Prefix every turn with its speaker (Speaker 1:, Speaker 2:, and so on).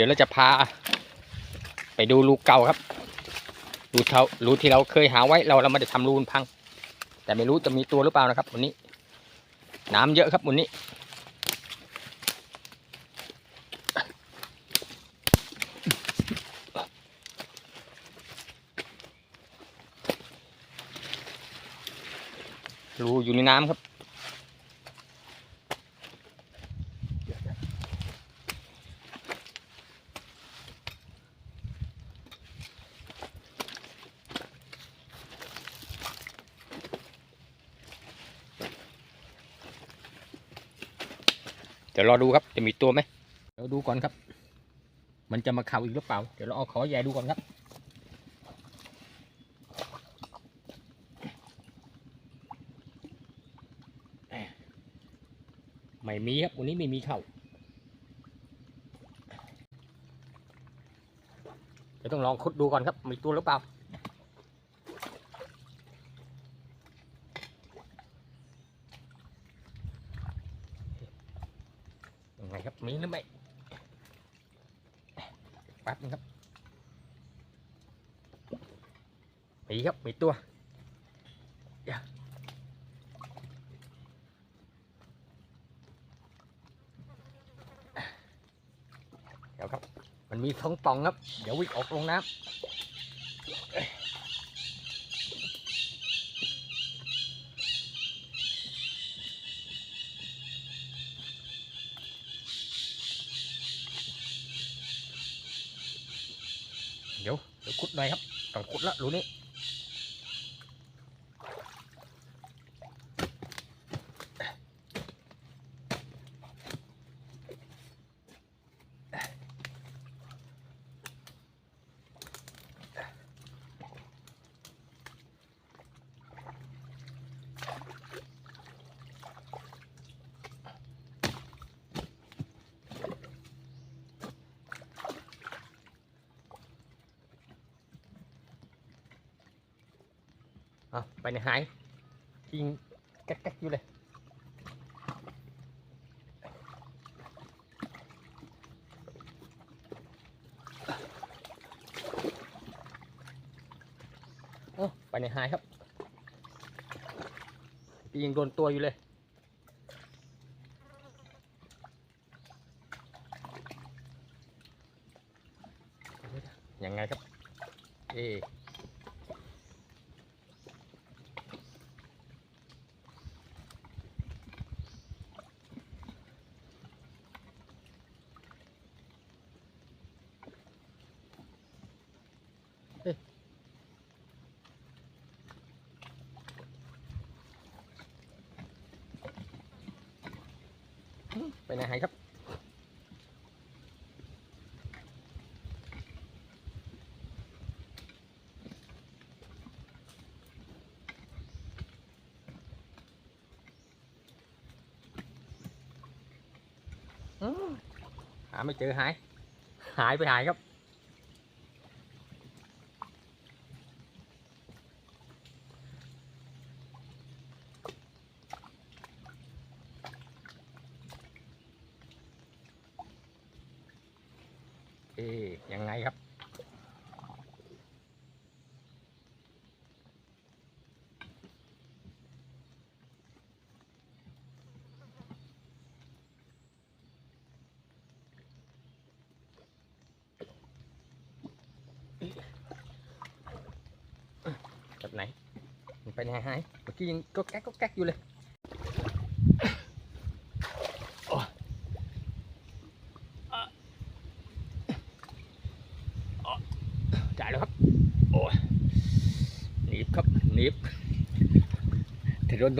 Speaker 1: ดี๋ยวเราจะพา ไปดูรูเก่าครับรูเท่ารูที่เราเคยหาไว้เราเราไม่ได้ทำรูนพัง แต่ไม่รู้จะมีตัวหรือเปล่านะครับ วันนี้ น้ำเยอะครับวันนี้รูอยู่ในน้ำครับ เดี๋ยวรอดูครับจะมีตัวไหมเดี๋ยวดูก่อนครับ มันจะมาเข่าอีกหรือเปล่า เดี๋ยวเราเอาขอใหญ่ดูก่อนครับ ไม่มีครับวันนี้ไม่มีเข่าเดี๋ยวต้องลองคุดดูก่อนครับ มีตัวหรือเปล่า ยังไงครับมีหรือไม่แป๊บนึงครับมีครับ มีตัวเดี๋ยวเดี๋ยวครับ มันมีท้องป่องครับ เดี๋ยววิ่งออกลงน้ำ เดี๋ยวเดี๋ยวขุดหน่อยครับต้องขุดละรูนี้ เอาไปในหายยิงแก๊กๆอยู่เลยโอ้ไปในหายครับยิงโดนตัวอยู่เลยยังไงครับ เอ ไปไหนหายครับอืมหาไม่เจอหาย หายไปหายครับ เอ๊ยังไงครับ แบบไหนมันไปไหนหายเมื่อกี้ยังก็แก๊กก็แก๊กอยู่เลยโอ้ยอะอะ จ่ายแล้วครับ โอ้หนีบครับหนีบถ้าโดนตรง